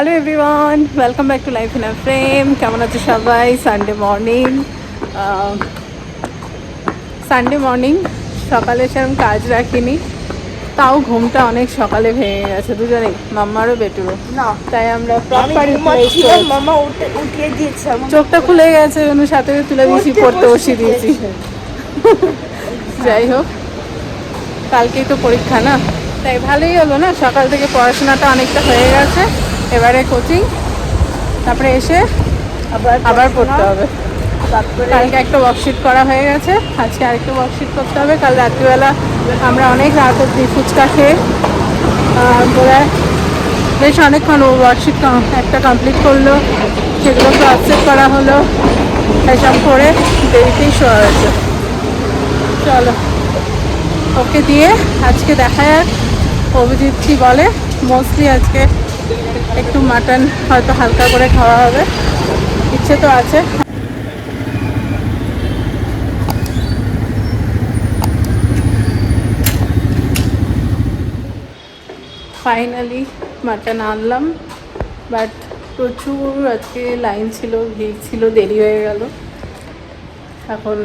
Hello everyone welcome back to life in a frame কেমন আছে সবাই? সানডে মর্নিং সানডে মর্নিং সকালে সেরকম কাজ রাখিনি। তাও ঘুমটা অনেক সকালে ভেঙে গেছে দুজনেই মাম্মারও বেটুরও। তাই আমরা চোখটা খুলে গেছে ওই সাথে তুলে দিয়েছি পড়তে বসিয়ে দিয়েছি। যাই হোক কালকেই তো পরীক্ষা না? তাই ভালোই হলো না? সকাল থেকে পড়াশোনাটা অনেকটা হয়ে গেছে। এবারে কোচিং তারপরে এসে আবার আবার পড়তে হবে। কালকে একটা ওয়ার্কশিট করা হয়ে গেছে আজকে আরেকটা ওয়ার্কশিট করতে হবে। কাল রাত্রিবেলা আমরা অনেক রাত অব্দি ফুচকা খেয়ে বোধহয় বেশ অনেকক্ষণ ওয়ার্কশিট একটা কমপ্লিট করল সেগুলো ক্রসচেক করা হলো। এসব করে দেরিতেই শোয়া হয়েছে। চলো ওকে দিয়ে আজকে দেখা যাক অভিজিৎ কি বলে। মোস্টলি আজকে একটু মাটন হয়তো হালকা করে খাওয়া হবে। ইচ্ছে তো আছে। ফাইনালি মাটন আনলাম বাট প্রচুর আজকে লাইন ছিল, ভিড় ছিল, দেরি হয়ে গেল। এখন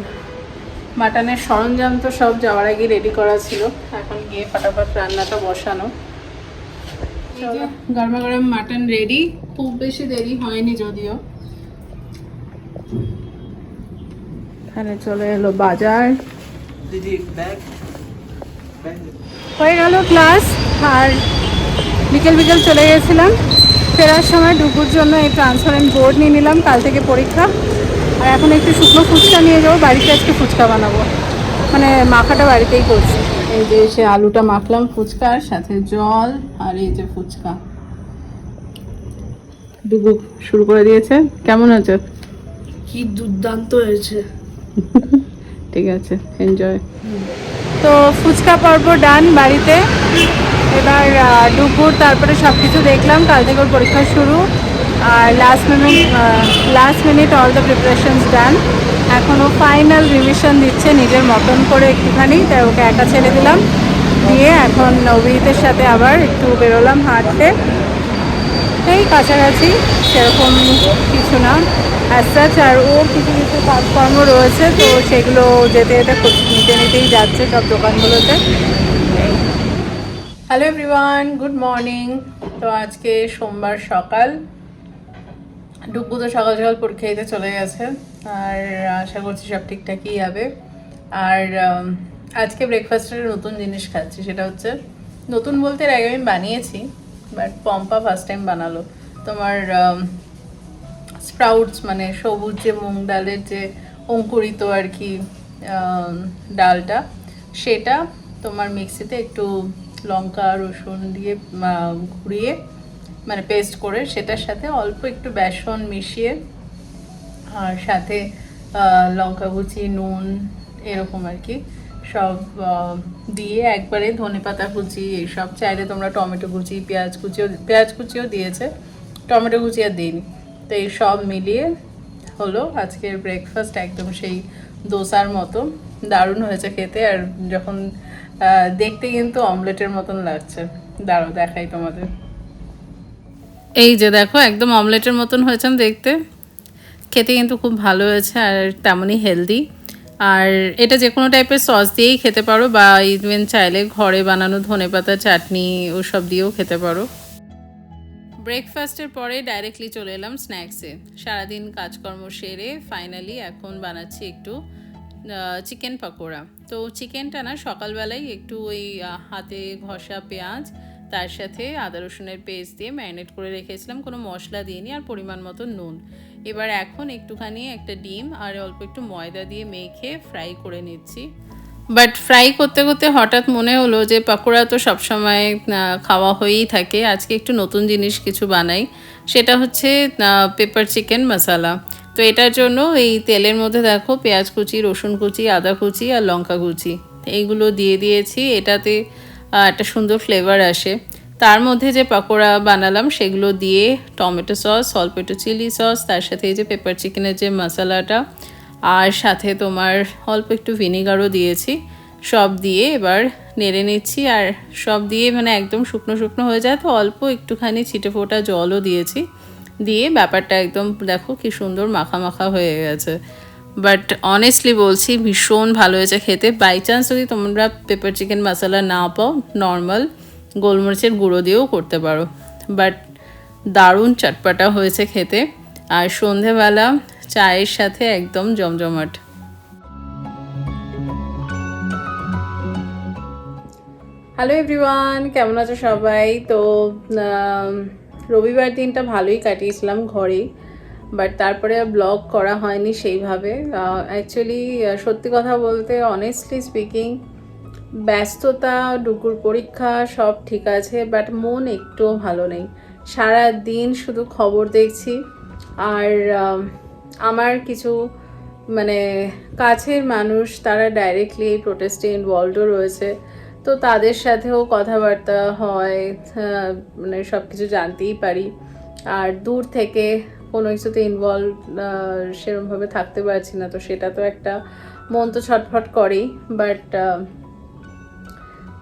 মাটনের সরঞ্জাম তো সব যাওয়ার আগে রেডি করা ছিল। এখন গিয়ে ফাটাফাট রান্নাটা বসানো। গরমা গরম মাটন রেডি খুব বেশি দেরি হয়নি যদিও। এখানে চলে এলো বাজার। দিদি ব্যাগ ব্যাগ হয়ে গেল ক্লাস আর বিকেল বিকেল চলে গেছিলাম। ফেরার সময় ডুবুর জন্য এই ট্রান্সপারেন্ট বোর্ড নিয়ে নিলাম। কাল থেকে পরীক্ষা। আর এখন একটু শুকনো ফুচকা নিয়ে যাব। বাড়িতে আজকে ফুচকা বানাবো। মানে মাখাটা বাড়িতেই করছি। এই যে সে আলুটা মাখলাম ফুচকার সাথে জল আর এই যে ফুচকা। ডুবু শুরু করে দিয়েছে। কেমন আছে? কি দুর্দান্ত হয়েছে। ঠিক আছে এনজয় তো ফুচকা পর্ব ডান বাড়িতে। এবার দুপুর তারপরে সব কিছু দেখলাম। কাল থেকে ওর পরীক্ষা শুরু। আর last minute last minute all the preparations done এখনও ফাইনাল রিভিশন দিচ্ছে নিজের মতন করে একটুখানি, তাই ওকে একা ছেড়ে দিলাম। দিয়ে এখন অভিজিতের সাথে আবার একটু বেরোলাম হাঁটতে। এই কাছাকাছি, সেরকম কিছু না। অ্যাজ আর ওর কিছু কিছু কাজকর্ম রয়েছে, তো সেগুলো যেতে যেতে নিতে নিতেই যাচ্ছে সব দোকানগুলোতে। হ্যালো এভরিওয়ান গুড মর্নিং তো আজকে সোমবার সকাল। ডুব্বু তো সকাল সকাল পরীক্ষা দিতে চলে গেছে। আর আশা করছি সব ঠিকঠাকই হবে। আর আজকে ব্রেকফাস্টের নতুন জিনিস খাচ্ছি, সেটা হচ্ছে নতুন বলতে এর আগে আমি বানিয়েছি বাট পম্পা ফার্স্ট টাইম বানালো। তোমার স্প্রাউটস মানে সবুজ যে মুগ ডালের যে অঙ্কুরিত আর কি ডালটা, সেটা তোমার মিক্সিতে একটু লঙ্কা, রসুন দিয়ে ঘুরিয়ে মানে পেস্ট করে সেটার সাথে অল্প একটু বেসন মিশিয়ে আর সাথে লঙ্কা কুচি নুন, এরকম আর কি। সব দিয়ে একবারে ধনে পাতা কুচি এইসব চাইলে তোমরা টমেটো কুচি, পেঁয়াজ কুচিও পেঁয়াজ কুচিও দিয়েছে। টমেটো কুচি আর দিইনি। তো এই সব মিলিয়ে হলো আজকের ব্রেকফাস্ট একদম সেই দোসার মতো। দারুণ হয়েছে খেতে আর যখন দেখতে কিন্তু অমলেটের মতন লাগছে। দাঁড়ো দেখাই তোমাদের। এই যে দেখো, একদম অমলেটের মতন হয়েছেন দেখতে। খেতে কিন্তু খুব ভালো হয়েছে আর তেমনই হেলদি আর এটা যে কোনো টাইপের সস দিয়েই খেতে পারো বা ইভেন চাইলে ঘরে বানানো ধনেপাতা চাটনি, ওসব দিয়েও খেতে পারো। ব্রেকফাস্টের পরে ডাইরেক্টলি চলে এলাম স্ন্যাক্সে সারাদিন কাজকর্ম সেরে ফাইনালি এখন বানাচ্ছি একটু চিকেন পকোড়া। তো চিকেনটা না সকালবেলায় একটু ওই হাতে ঘষা পেঁয়াজ, তার সাথে আদা রসুনের পেস্ট দিয়ে ম্যারিনেট করে রেখেছিলাম। কোনো মশলা দিইনি আর পরিমাণ মতো নুন। এবার এখন একটুখানি একটা ডিম আর অল্প একটু ময়দা দিয়ে মেখে ফ্রাই করে নিচ্ছি। বাট ফ্রাই করতে করতে হঠাৎ মনে হলো যে পকোড়া তো সবসময় খাওয়া হয়েই থাকে। আজকে একটু নতুন জিনিস কিছু বানাই। সেটা হচ্ছে পেপার চিকেন মশালা তো এটার জন্য এই তেলের মধ্যে দেখো পেঁয়াজ কুচি, রসুন কুচি, আদা কুচি আর লঙ্কা কুচি। এইগুলো দিয়ে দিয়েছি। এটাতে একটা সুন্দর ফ্লেভার আসে। তার মধ্যে যে পকোড়া বানালাম, সেগুলো দিয়ে টমেটো সস অল্প চিলি সস, তার সাথে এই যে পেপার চিকেনের যে মশলাটা, আর সাথে তোমার অল্প একটু ভিনিগারও দিয়েছি। সব দিয়ে এবার নেড়ে নিচ্ছি, আর সব দিয়ে মানে একদম শুকনো শুকনো হয়ে যায়, তো অল্প একটুখানি ছিটে ফোটা জলও দিয়েছি। দিয়ে ব্যাপারটা একদম দেখো কি সুন্দর মাখা মাখা হয়ে গেছে। বাট অনেস্টলি বলছি, ভীষণ ভালো হয়েছে খেতে। বাই চান্স যদি তোমরা পেপার চিকেন মশলা না পাও নর্মাল গোলমরিচের গুঁড়ো দিয়েও করতে পারো। বাট দারুণ চটপাটা হয়েছে খেতে। আর সন্ধেবেলা চায়ের সাথে একদম জমজমাট। হ্যালো এভরিওয়ান কেমন আছো সবাই? তো রবিবার দিনটা ভালোই কাটিয়েছিলাম ঘরেই বাট তারপরে ব্লগ করা হয়নি সেইভাবে। অ্যাকচুয়ালি সত্যি কথা বলতে অনেস্টলি স্পিকিং ব্যস্ততা ডুকুর পরীক্ষা, সব ঠিক আছে বাট মন একটুও ভালো নেই। সারা দিন শুধু খবর দেখছি, আর আমার কিছু মানে কাছের মানুষ, তারা ডাইরেক্টলি এই প্রোটেস্টে ইনভলভও রয়েছে, তো তাদের সাথেও কথাবার্তা হয় মানে সব কিছু জানতেই পারি। আর দূর থেকে কোনো কিছুতে ইনভলভ সেরকমভাবে থাকতে পারছি না, তো সেটা তো একটা মন তো ছটফট করেই বাট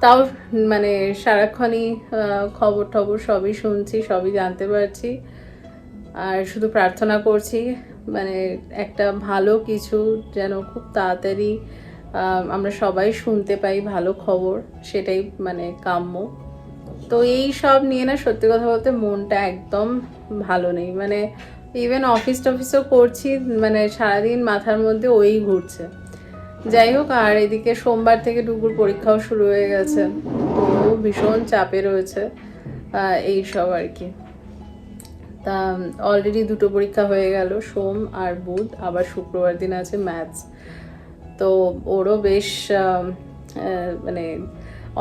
তাও মানে সারাক্ষণই খবর টবর সবই শুনছি, সবই জানতে পারছি। আর শুধু প্রার্থনা করছি মানে একটা ভালো কিছু যেন খুব তাড়াতাড়ি আমরা সবাই শুনতে পাই ভালো খবর, সেটাই মানে কাম্য। তো এই সব নিয়ে না সত্যি কথা বলতে মনটা একদম ভালো নেই। মানে ইভেন অফিস টফিসও করছি মানে সারাদিন মাথার মধ্যে ওই ঘুরছে। যাই হোক, আর এদিকে সোমবার থেকে ডুগুর পরীক্ষাও শুরু হয়ে গেছে। তো ভীষণ চাপে রয়েছে এই সব আর কি। তা অলরেডি দুটো পরীক্ষা হয়ে গেল, সোম আর বুধ, আবার শুক্রবার দিন আছে ম্যাথস তো ওরও বেশ মানে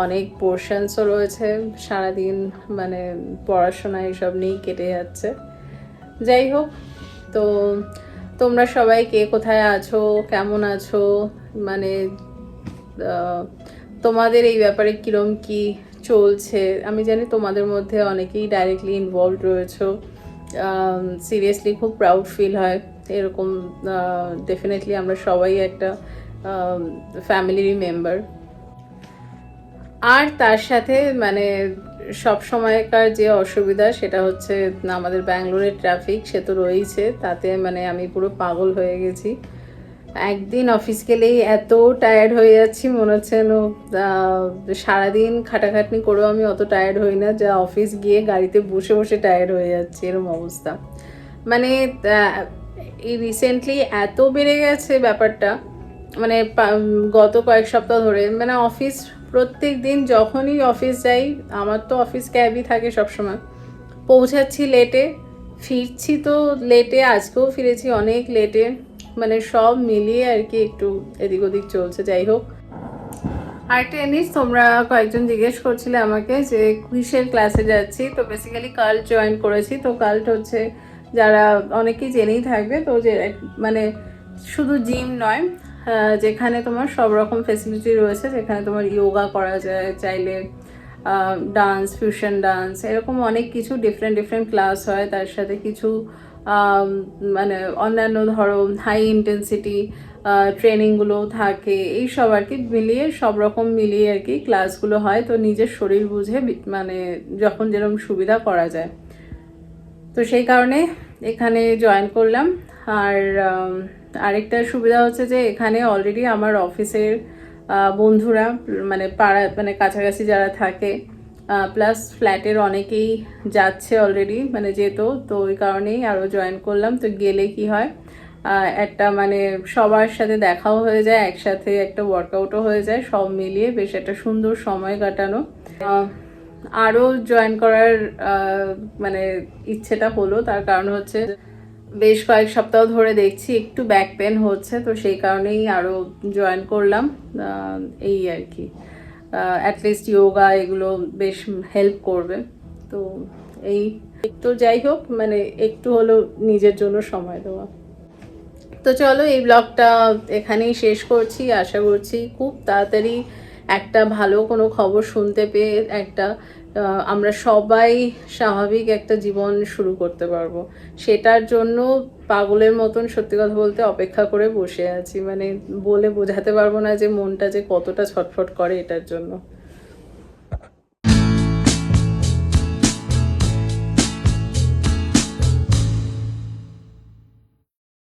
অনেক পোর্শনসও রয়েছে, সারাদিন মানে পড়াশোনা এসব নিয়েই কেটে যাচ্ছে। যাই হোক, তো তোমরা সবাই কে কোথায় আছো, কেমন আছো মানে তোমাদের এই ব্যাপারে কিরম কি চলছে? আমি জানি তোমাদের মধ্যে অনেকেই ডাইরেক্টলি ইনভলভ রয়েছো। সিরিয়াসলি খুব প্রাউড ফিল হয়। এরকম ডেফিনেটলি আমরা সবাই একটা ফ্যামিলিরই মেম্বার আর তার সাথে মানে সব সময়কার যে অসুবিধা সেটা হচ্ছে আমাদের ব্যাঙ্গালোরের ট্রাফিক সে তো রয়েছে তাতে মানে আমি পুরো পাগল হয়ে গেছি। একদিন অফিস গেলেই এত টায়ার্ড হয়ে যাচ্ছি, মনে হচ্ছে যেন সারাদিন খাটাখাটনি করেও আমি অত টায়ার্ড হই না, যা অফিস গিয়ে গাড়িতে বসে বসে টায়ার্ড হয়ে যাচ্ছে এরকম অবস্থা। মানে এই রিসেন্টলি এত বেড়ে গেছে ব্যাপারটা মানে গত কয়েক সপ্তাহ ধরে মানে অফিস প্রত্যেক দিন যখনই অফিস যাই, আমার তো অফিস ক্যাবই থাকে সবসময়, পৌঁছাচ্ছি লেটে ফিরছি তো লেটে আজকেও ফিরেছি অনেক লেটে মানে সব মিলিয়ে আর কি একটু এদিক ওদিক চলছে, যাই হোক। আরেকটা জিনিস তোমরা কয়েকজন জিজ্ঞেস করছিলে আমাকে যে কিসের ক্লাসে যাচ্ছি? তো বেসিক্যালি কাল্ট জয়েন করেছি। তো কাল্ট হচ্ছে যারা অনেকেই জেনেই থাকবে, তো যে মানে শুধু জিম নয় যেখানে তোমার সব রকম ফেসিলিটি রয়েছে, যেখানে তোমার যোগা করা যায়, চাইলে ডান্স ফিউশন ডান্স এরকম অনেক কিছু ডিফারেন্ট ডিফারেন্ট ক্লাস হয়। তার সাথে কিছু মানে অন্যান্য ধরো হাই ইন্টেন্সিটি ট্রেনিংগুলোও থাকে এই সব আর কি মিলিয়ে সব রকম মিলিয়ে আর কি ক্লাসগুলো হয়। তো নিজের শরীর বুঝে মানে যখন যেরকম সুবিধা করা যায়। তো সেই কারণে এখানে জয়েন করলাম। আর আরেকটা সুবিধা হচ্ছে যে এখানে অলরেডি আমার অফিসের বন্ধুরা মানে পাড়া মানে কাছাকাছি যারা থাকে প্লাস ফ্ল্যাটের অনেকেই যাচ্ছে অলরেডি মানে যেত তো ওই কারণেই আরও জয়েন করলাম। তো গেলে কি হয় একটা মানে সবার সাথে দেখাও হয়ে যায়, একসাথে একটা ওয়ার্কআউটও হয়ে যায়, সব মিলিয়ে বেশ একটা সুন্দর সময় কাটানো। আরও জয়েন করার মানে ইচ্ছেটা হলো, তার কারণ হচ্ছে বেশ কয়েক সপ্তাহ ধরে দেখছি একটু ব্যাক পেন হচ্ছে, তো সেই কারণেই আরও জয়েন করলাম এই আর কি। অ্যাটলিস্ট যোগা এগুলো বেশ হেল্প করবে। তো এই তো যাই হোক মানে একটু হলো নিজের জন্য সময় দেওয়া। তো চলো এই ব্লগটা এখানেই শেষ করছি। আশা করছি খুব তাড়াতাড়ি একটা ভালো কোনো খবর শুনতে পেয়ে একটা আমরা সবাই স্বাভাবিক একটা জীবন শুরু করতে পারব। সেটার জন্য পাগলের মতন সত্যি কথা বলতে অপেক্ষা করে বসে আছি। মানে বলে বোঝাতে পারব না যে মনটা যে কতটা ছটফট করে এটার জন্য।